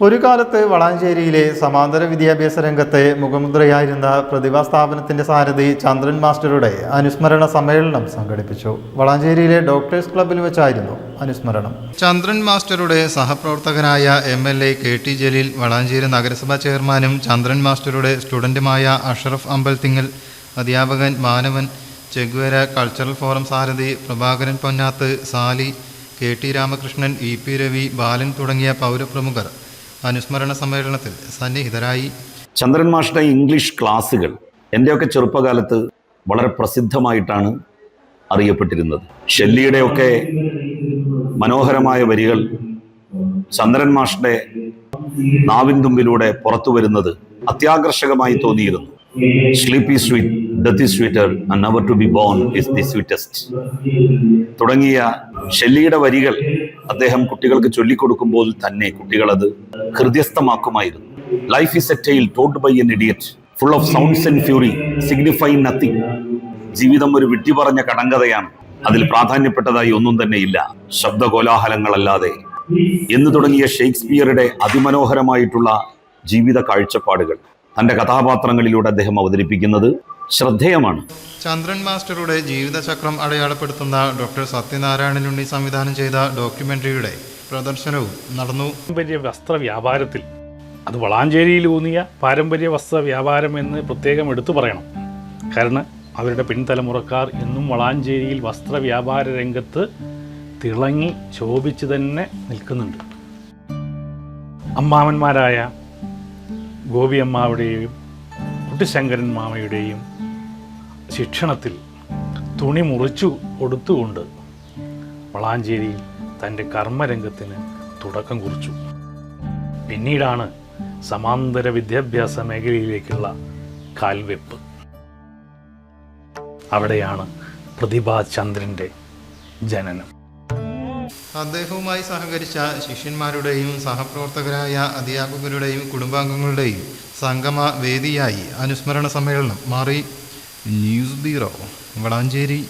ഒരു കാലത്ത് വളാഞ്ചേരിയിലെ സമാന്തര വിദ്യാഭ്യാസ രംഗത്തെ മുഖമുദ്രയായിരുന്ന പ്രതിഭാ സ്ഥാപനത്തിന്റെ സാരഥി ചന്ദ്രൻ മാസ്റ്ററുടെ അനുസ്മരണ സമ്മേളനം സംഘടിപ്പിച്ചു. വളാഞ്ചേരിയിലെ ഡോക്ടേഴ്സ് ക്ലബിൽ വെച്ചായിരുന്നു അനുസ്മരണം. ചന്ദ്രൻ മാസ്റ്ററുടെ സഹപ്രവർത്തകനായ M L A K T Jaleel Valanchery നഗരസഭാ ചെയർമാനും ചന്ദ്രൻ മാസ്റ്ററുടെ സ്റ്റുഡന്റുമായ അഷറഫ് അമ്പൽത്തിങ്ങൽ അധ്യാപകൻ Manavan Che Guevara cultural forum സാരഥി Prabhakaran Ponnath Sali K T Ramakrishnan E P Ravi Balan തുടങ്ങിയ പൗരപ്രമുഖർ അനുസ്മരണ സമ്മേളനത്തിൽ സന്നിഹിതരായി. ചന്ദ്രൻ ഇംഗ്ലീഷ് ക്ലാസ്സുകൾ എന്റെയൊക്കെ ചെറുപ്പകാലത്ത് വളരെ പ്രസിദ്ധമായിട്ടാണ് അറിയപ്പെട്ടിരുന്നത്. ഷെല്ലിയുടെയൊക്കെ മനോഹരമായ വരികൾ ചന്ദ്രൻ നാവിൻ തുമ്പിലൂടെ പുറത്തു വരുന്നത് അത്യാകർഷകമായി തോന്നിയിരുന്നു. Sleep is sweet death is sweeter and never to be born is the sweetest തുടങ്ങിയ ഷെല്ലിയുടെ വരികൾ അദ്ദേഹം കുട്ടികൾക്ക് ചൊല്ലിക്കൊടുക്കുമ്പോൾ തന്നെ കുട്ടികൾ അത് ഹൃദ്യസ്ഥമാക്കുമായിരുന്നു. Life is a tale taught by an idiot full of sounds and fury signify nothing ജീവിതം ഒരു വിട്ടി പറഞ്ഞ കടങ്കഥയാണ്. അതിൽ പ്രാധാന്യപ്പെട്ടതായി ഒന്നും തന്നെ ഇല്ല. ശബ്ദകോലാഹലങ്ങളല്ലാതെ. എന്ന് തുടങ്ങിയ ഷേക്സ്പിയറുടെ അതിമനോഹരമായിട്ടുള്ള ജീവിത കാഴ്ചപ്പാടുകൾ. തന്റെ കഥാപാത്രങ്ങളിലൂടെ അദ്ദേഹം അവതരിപ്പിക്കുന്നത് ശ്രദ്ധേയമാണ്. ചന്ദ്രൻ മാസ്റ്ററുടെ ജീവിതചക്രം അടയാളപ്പെടുത്തുന്ന ഡോക്ടർ സത്യനാരായണനുണ്ണി സംവിധാനം ചെയ്ത ഡോക്യുമെന്ററിയുടെ പ്രദർശനവും നടന്നു. പാരമ്പര്യ വസ്ത്ര വ്യാപാരത്തിൽ. അത് വളാഞ്ചേരിയിൽ ഊന്നിയ പാരമ്പര്യ വസ്ത്ര വ്യാപാരം എന്ന് പ്രത്യേകം എടുത്തു പറയണം. കാരണം അവരുടെ പിൻതലമുറക്കാർ എന്നും വളാഞ്ചേരിയിൽ വസ്ത്ര വ്യാപാര രംഗത്ത് തിളങ്ങി ശോഭിച്ച് തന്നെ നിൽക്കുന്നുണ്ട്. അമ്മാവന്മാരായ ഗോപിയമ്മാവുടെയും കുട്ടിശങ്കരൻ മാമയുടെയും ശിക്ഷണത്തിൽ തുണി മുറിച്ചു കൊടുത്തുകൊണ്ട് വളാഞ്ചേരിയിൽ തന്റെ കർമ്മരംഗത്തിന് തുടക്കം കുറിച്ചു. പിന്നീടാണ് സമാന്തര വിദ്യാഭ്യാസ മേഖലയിലേക്കുള്ള കാൽവെപ്പ്. അവിടെയാണ് പ്രതിഭാചന്ദ്രന്റെ ജനനം. അദ്ദേഹവുമായി സഹകരിച്ച ശിഷ്യന്മാരുടെയും സഹപ്രവർത്തകരായ അധ്യാപകരുടെയും കുടുംബാംഗങ്ങളുടെയും സംഗമ വേദിയായി അനുസ്മരണ സമ്മേളനം മാറി. News bureau Valanchery.